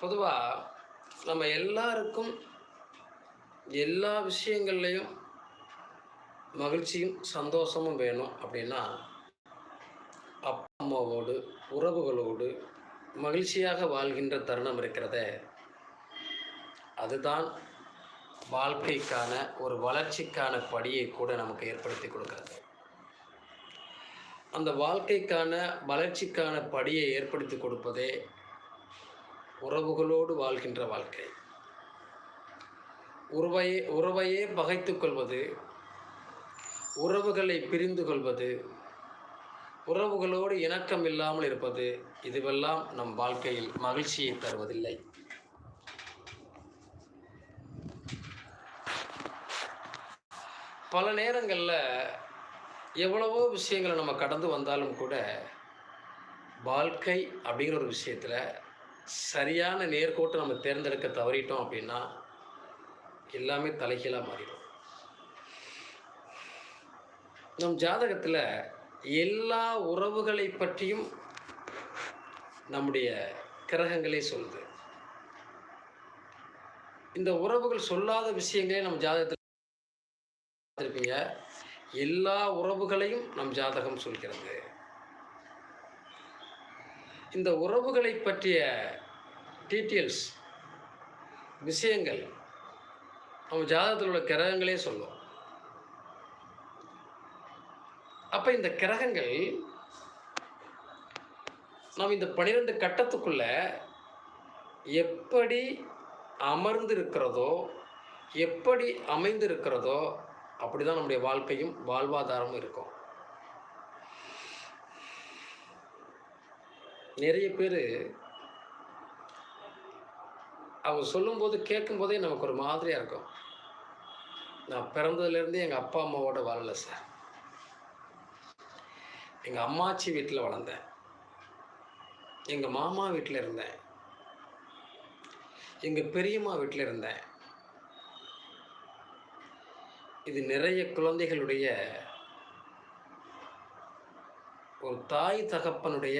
பொதுவாக நம்ம எல்லாருக்கும் எல்லா விஷயங்கள்லையும் மகிழ்ச்சியும் சந்தோஷமும் வேணும் அப்படின்னா அப்பா அம்மாவோடு உறவுகளோடு மகிழ்ச்சியாக வாழ்கின்ற தருணம் இருக்கிறதே. அதுதான் வாழ்க்கைக்கான ஒரு வளர்ச்சிக்கான படியை கூட நமக்கு ஏற்படுத்தி கொடுக்கிறது. அந்த வாழ்க்கைக்கான வளர்ச்சிக்கான படியை ஏற்படுத்தி கொடுப்பதே உறவுகளோடு வாழ்கின்ற வாழ்க்கை. உறவையே உறவையே பகைத்து கொள்வது உறவுகளை பிரிந்து கொள்வது உறவுகளோடு இணக்கம் இல்லாமல் இருப்பது இதுவெல்லாம் நம் வாழ்க்கையில் மகிழ்ச்சியை தருவதில்லை. பல நேரங்களில் எவ்வளவோ விஷயங்களை நம்ம கடந்து வந்தாலும் கூட வாழ்க்கை அப்படிங்கிற ஒரு விஷயத்தில் சரியான நேர்கோட்டை நம்ம தேர்ந்தெடுக்க தவறிட்டோம் அப்படின்னா எல்லாமே தலைகீழாக மாறிடும். நம் ஜாதகத்தில் எல்லா உறவுகளை பற்றியும் நம்முடைய கிரகங்களே சொல்லுது. இந்த உறவுகள் சொல்லாத விஷயங்களே நம்ம ஜாதகத்தில் இருப்பீங்க எல்லா உறவுகளையும் நம் ஜாதகம் சொல்கிறது. இந்த உறவுகளை பற்றிய டீட்டெயில்ஸ் விஷயங்கள் நம்ம ஜாதகத்தில் உள்ள கிரகங்களே சொல்லும். அப்போ இந்த கிரகங்கள் நாம் இந்த பனிரெண்டு கட்டத்துக்குள்ள எப்படி அமர்ந்து இருக்கிறதோ எப்படி அமைந்து இருக்கிறதோ அப்படி தான் நம்முடைய வாழ்க்கையும் வாழ்வாதாரமும் இருக்கும். நிறைய பேர் அவங்க சொல்லும்போது கேட்கும்போதே நமக்கு ஒரு மாதிரியாக இருக்கும். நான் பிறந்ததுலேருந்தே எங்கள் அப்பா அம்மாவோட வாழலை சார். எங்கள் அம்மாச்சி வீட்டில் வளர்ந்தேன். எங்கள் மாமா வீட்டில் இருந்தேன். எங்கள் பெரியம்மா வீட்டில் இருந்தேன். இது நிறைய குழந்தைகளுடைய ஒரு தாய் தகப்பனுடைய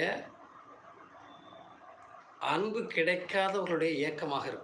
அன்பு கிடைக்காதவர்களுடைய இயக்கமாக இருக்கும்.